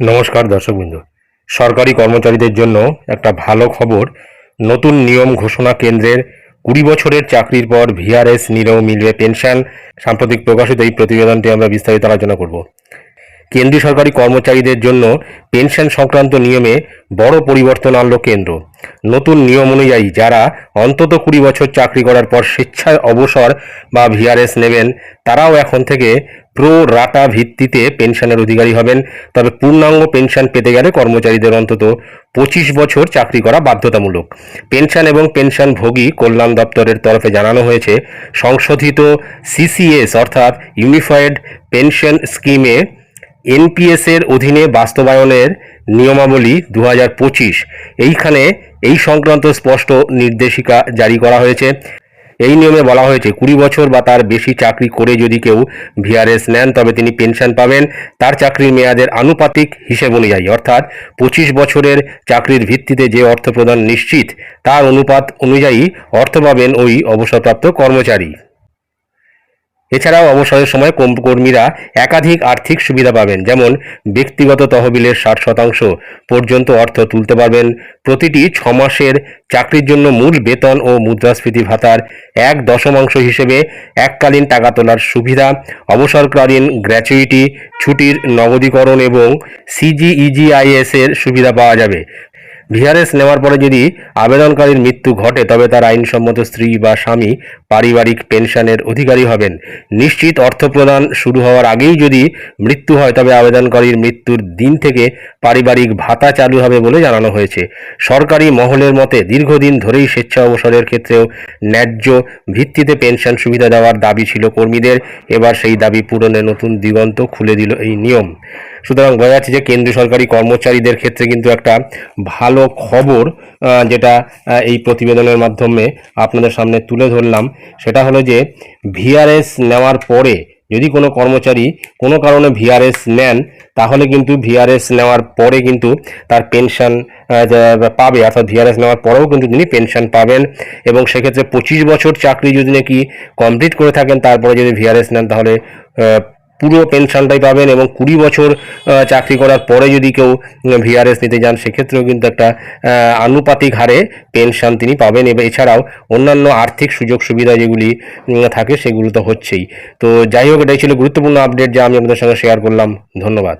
নমস্কার দর্শকবৃন্দ। সরকারি কর্মচারীদের জন্য একটা ভালো খবর, নতুন নিয়ম ঘোষণা কেন্দ্রের কুড়ি বছরের চাকরির পর ভিআরএস নিলেও মিলবে পেনশন। সাম্প্রতিক প্রকাশিত এই প্রতিবেদনটি আমরা বিস্তারিত আলোচনা করব। কেন্দ্রীয় সরকারি কর্মচারীদের জন্য পেনশন সংক্রান্ত নিয়মে বড় পরিবর্তন আনলো কেন্দ্র। নতুন নিয়ম অনুযায়ী যারা অন্তত কুড়ি বছর চাকরি করার পর স্বেচ্ছায় অবসর বা ভিআরএস নেবেন, তারাও এখন থেকে প্রো রাটা ভিত্তিতে পেনশনের অধিকারী হবেন। তবে পূর্ণাঙ্গ পেনশন পেতে গেলে কর্মচারীদের অন্তত পঁচিশ বছর চাকরি করা বাধ্যতামূলক। পেনশন এবং পেনশনভোগী কল্যাণ দপ্তরের তরফে জানানো হয়েছে, সংশোধিত সিসিএস অর্থাৎ ইউনিফাইড পেনশন স্কিমে এনপিএস এর অধীনে বাস্তবায়নের নিয়মাবলী দু হাজার পঁচিশ। এইখানে এই সংক্রান্ত স্পষ্ট নির্দেশিকা জারি করা হয়েছে। এই নিয়মে বলা হয়েছে, কুড়ি বছর বা তার বেশি চাকরি করে যদি কেউ ভিআরএস নেন, তবে তিনি পেনশন পাবেন। তার চাকরির মেয়াদের আনুপাতিক হিসেব অনুযায়ী, অর্থাৎ পঁচিশ বছরের চাকরির ভিত্তিতে যে অর্থ প্রদান নিশ্চিত, তার অনুপাত অনুযায়ী অর্থ পাবেন ওই অবসরপ্রাপ্ত কর্মচারী। এছাড়াও অবসরের সময় কর্মীরা একাধিক আর্থিক সুবিধা পাবেন, যেমন ব্যক্তিগত তহবিলের ষাট শতাংশ পর্যন্ত অর্থ তুলতে পারবেন। প্রতিটি ছ মাসের চাকরির জন্য মূল বেতন ও মুদ্রাস্ফীতি ভাতার এক দশমাংশ হিসেবে এককালীন টাকা তোলার সুবিধা, অবসরকালীন গ্র্যাচুইটি, ছুটির নগদীকরণ এবং সিজিইজিআইএস এর সুবিধা পাওয়া যাবে। ভিআরএস নেওয়ার পরে যদি আবেদনকারীর মৃত্যু ঘটে, তবে তার আইনসম্মত স্ত্রী বা স্বামী পারিবারিক পেনশনের অধিকারী হবেন। নিশ্চিত অর্থ প্রদান শুরু হওয়ার আগেই যদি মৃত্যু হয়, তবে আবেদনকারীর মৃত্যুর দিন থেকে পারিবারিক ভাতা চালু হবে বলে জানানো হয়েছে। সরকারি মহলের মতে, দীর্ঘদিন ধরেই স্বেচ্ছা অবসরের ক্ষেত্রেও ন্যায্য ভিত্তিতে পেনশন সুবিধা দেওয়ার দাবি ছিল কর্মীদের। এবার সেই দাবি পূরণে নতুন দিগন্ত খুলে দিল এই নিয়ম। সুতরাং বোঝা যাচ্ছে যে কেন্দ্রীয় সরকারি কর্মচারীদের ক্ষেত্রে কিন্তু একটা ভালো খবর যেটা এই প্রতিবেদনের মাধ্যমে আপনাদের সামনে তুলে ধরলাম। সেটা হলো যে ভিআরএস নেওয়ার পরে যদি কোনো কর্মচারী কোনো কারণে ভিআরএস নেন, তাহলে কিন্তু ভিআরএস নেওয়ার পরে কিন্তু তার পেনশন পাবে, অর্থাৎ ভিআরএস নেওয়ার পরেও কিন্তু তিনি পেনশন পাবেন। এবং সেক্ষেত্রে পঁচিশ বছর চাকরি যদি নাকি কমপ্লিট করে থাকেন, তারপরে যদি ভিআরএস নেন, তাহলে পুরো পেনশনটাই পাবেন এবং কুড়ি বছর চাকরি করার পরে যদি কেউ ভিআরএস নিতে যান, সেক্ষেত্রেও কিন্তু একটা আনুপাতিক হারে পেনশন তিনি পাবেন। এবং এছাড়াও অন্যান্য আর্থিক সুযোগ সুবিধা যেগুলি থাকে সেগুলো তো হচ্ছেই। তো যাই হোক, এটাই ছিল গুরুত্বপূর্ণ আপডেট যা আমি আপনাদের সঙ্গে শেয়ার করলাম। ধন্যবাদ।